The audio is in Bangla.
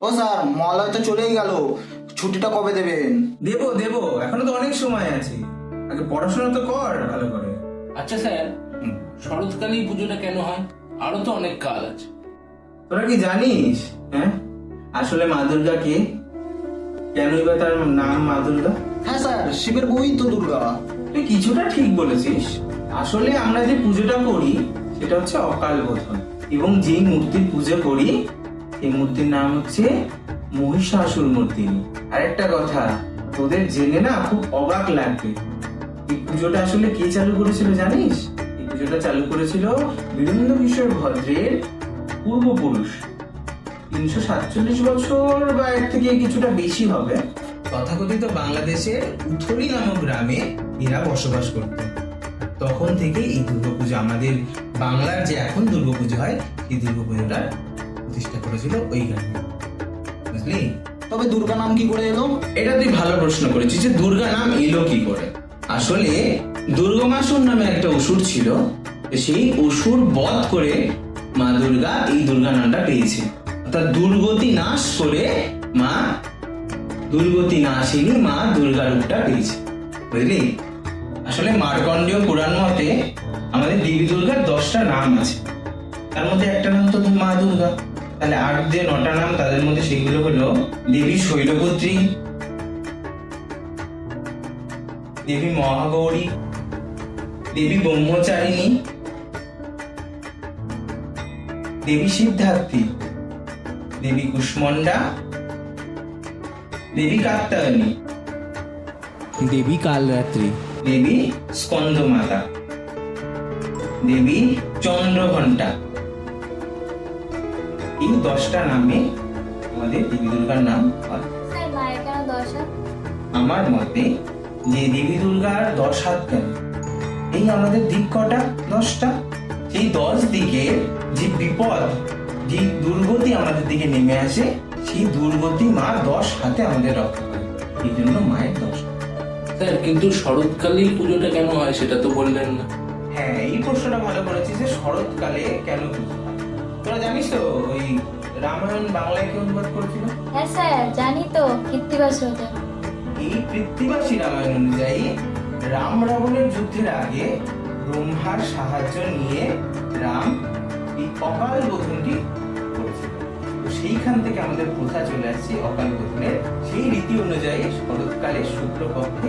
ও স্যার মহালয় তো চলেই গেল। ছুটিটা কবে দেবেন? দেবো দেবো। এখনও তো অনেক সময় আছে। আগে পড়াশোনা তো কর ভালো করে। আচ্ছা স্যার। শরৎকালেই পুজোটা কেন হয়? আরও তো অনেক কাল আছে। তোরা কি জানিস? হ্যাঁ? আসলে মা দুর্গা কে? কেনই বা তার নাম মা দুর্গা হ্যাঁ স্যার শিবের বই তো দুর্গা। তুই কিছুটা ঠিক বলেছিস। আসলে আমরা যে পুজোটা করি সেটা হচ্ছে অকাল বোধন। এবং যেই মূর্তির পুজো করি সেই মূর্তির নাম হচ্ছে মহিষাসুর মূর্তি। আরেকটা কথা, তোদের জেনে না খুব অবাক লাগবে। এই পুজোটা আসলে কে চালু করেছিল জানিস? এই পুজোটা চালু করেছিল বীরেন্দ্র কিশোর ভদ্রের পূর্বপুরুষ। তিনশো সাতচল্লিশ বছর বা এর থেকে কিছুটা বেশি হবে। তথাকথিত বাংলাদেশের উথলি নামক গ্রামে এরা বসবাস করত। তখন থেকে এই দুর্গাপুজো আমাদের বাংলার যে এখন দুর্গাপুজো হয় এই দুর্গাপুজোটা প্রতিষ্ঠা করেছিল ওই গ্রামে বুঝলি? তবে দুর্গা নাম কি করে এলো? এটা তুই ভালো প্রশ্ন করেছিস যে দুর্গা নাম এলো কি করে? আসলে দুর্গমাসুর নামে একটা অসুর ছিল সেই অসুর বধ করে মা দুর্গা এই দুর্গা নামটা পেয়েছে। অর্থাৎ দুর্গতি নাশ করে মা, দুর্গতি নাশিনী মা দুর্গা রূপটা পেয়েছে। বুঝলি? আসলে মার্কণ্ডেয় পুরাণ মতে আমাদের দেবী দুর্গার দশটা নাম আছে। তার মধ্যে একটা নাম তো মা দুর্গা। তাহলে আর যে নটা নাম তাদের মধ্যে সেগুলো হলো দেবী শৈলপুত্রী দেবী মহাগৌরী দেবী ব্রহ্মচারিণী দেবী সিদ্ধার্থী দেবী কুষ্মণ্ডা দেবী কাত্তায়নী দেবী কালরাত্রি দেবী স্কন্দমাতা দেবী চন্দ্রঘণ্টা। এই দশটা নামে আমাদের দেবী দুর্গার নাম হয়। আমার মতে যে দেবী দুর্গার দশ হাত কেন? এই আমাদের দিক কটা? দশটা। সেই দশ দিকে যে বিপদ যে দুর্গতি আমাদের দিকে নেমে আসে সেই দুর্গতি মা দশ হাতে আমাদের রক্ষা করে। এই জন্য মায়ের দশ। স্যার কিন্তু শরৎকালেই পুজোটা কেন হয় সেটা তো বললেন না। হ্যাঁ এই প্রশ্নটা মনে করেছিস যে শরৎকালে কেন পুজো হয়? তোরা জানিস তো ওই রামায়ণ বাংলায় কে অনুবাদ করেছিল? হ্যাঁ স্যার জানি তো কৃত্তিবাস রোদন এই পৃথ্বীবাসী রামায়ণ অনুযায়ী রাম রাবণের যুদ্ধের আগে ব্রহ্মার সাহায্য নিয়ে রাম এই অকাল বোধনটি করেছিল। সেইখান থেকে আমাদের প্রথা চলে আসছে অকাল বোধনের সেই রীতি অনুযায়ী শরৎকালে শুক্লপক্ষে